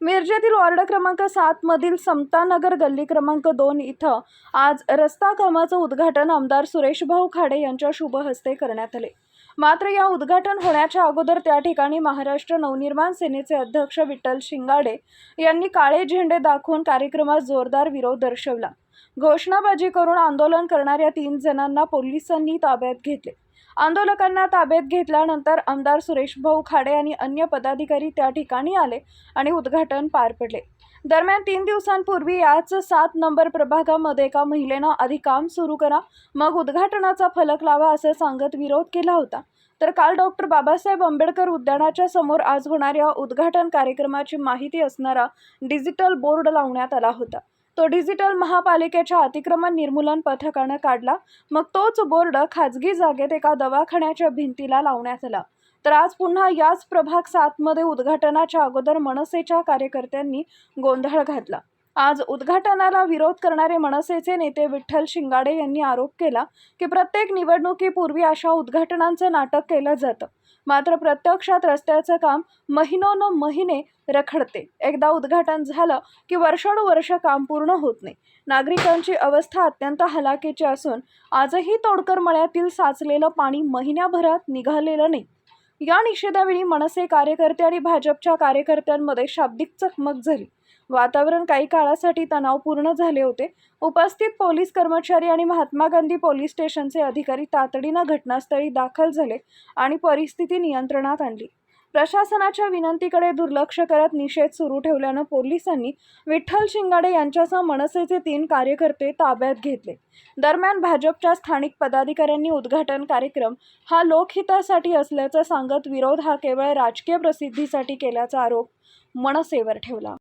मिरजेतील वॉर्ड क्रमांक सात मधील समतानगर गल्ली क्रमांक दोन इथं आज रस्ता कामाचं उद्घाटन आमदार सुरेशभाऊ खाडे यांच्या शुभ हस्ते करण्यात आले. मात्र या उद्घाटन होण्याच्या अगोदर त्या ठिकाणी महाराष्ट्र नवनिर्माण सेनेचे अध्यक्ष विठ्ठल शिंगाडे यांनी काळे झेंडे दाखवून कार्यक्रमास जोरदार विरोध दर्शवला. घोषणाबाजी करून आंदोलन करणाऱ्या तीन जणांना पोलिसांनी ताब्यात घेतले. आंदोलकांना ताब्यात घेतल्यानंतर आमदार सुरेश भाऊ खाडे आणि अन्य पदाधिकारी त्या ठिकाणी आले आणि उद्घाटन पार पडले. दरम्यान तीन दिवसांपूर्वी याच सात नंबर प्रभागामध्ये एका महिलेनं आधी काम सुरू करा मग उद्घाटनाचा फलक लावा असं सांगत विरोध केला होता. तर काल डॉक्टर बाबासाहेब आंबेडकर उद्यानाच्या समोर आज होणाऱ्या उद्घाटन कार्यक्रमाची माहिती असणारा डिजिटल बोर्ड लावण्यात आला होता. तो डिजिटल महापालिकेच्या अतिक्रमण निर्मूलन पथकानं काढला. मग तोच बोर्ड खाजगी जागेत एका दवाखान्याच्या भिंतीला लावण्यात आला. तर आज पुन्हा याच प्रभाग सातमध्ये उद्घाटनाच्या अगोदर मनसेच्या कार्यकर्त्यांनी गोंधळ घातला. आज उद्घाटनाला विरोध करणारे मनसेचे नेते विठ्ठल शिंगाडे यांनी आरोप केला की प्रत्येक निवडणुकीपूर्वी अशा उद्घाटनांचं नाटक केलं जातं. मात्र प्रत्यक्षात रस्त्याचं काम महिनोन महिने रखडते. एकदा उद्घाटन झालं की वर्षानुवर्ष काम पूर्ण होत नाही. नागरिकांची अवस्था अत्यंत हलाखीची असून आजही तोडकर मळ्यातील साचलेलं पाणी महिन्याभरात निघालेलं नाही. या निषेधावेळी मनसे कार्यकर्ते आणि भाजपच्या कार्यकर्त्यांमध्ये शाब्दिक चकमक झाली. वातावरण काही काळासाठी तणावपूर्ण झाले होते. उपस्थित पोलीस कर्मचारी आणि महात्मा गांधी पोलीस स्टेशनचे अधिकारी तातडीनं घटनास्थळी दाखल झाले आणि परिस्थिती नियंत्रणात आणली. प्रशासनाच्या विनंतीकडे दुर्लक्ष करत निषेध सुरू ठेवल्यानं पोलिसांनी विठ्ठल शिंगाडे यांच्यासह मनसेचे तीन कार्यकर्ते ताब्यात घेतले. दरम्यान भाजपच्या स्थानिक पदाधिकाऱ्यांनी उद्घाटन कार्यक्रम हा लोकहितासाठी असल्याचं सांगत विरोध हा केवळ राजकीय प्रसिद्धीसाठी केल्याचा आरोप मनसेवर ठेवला.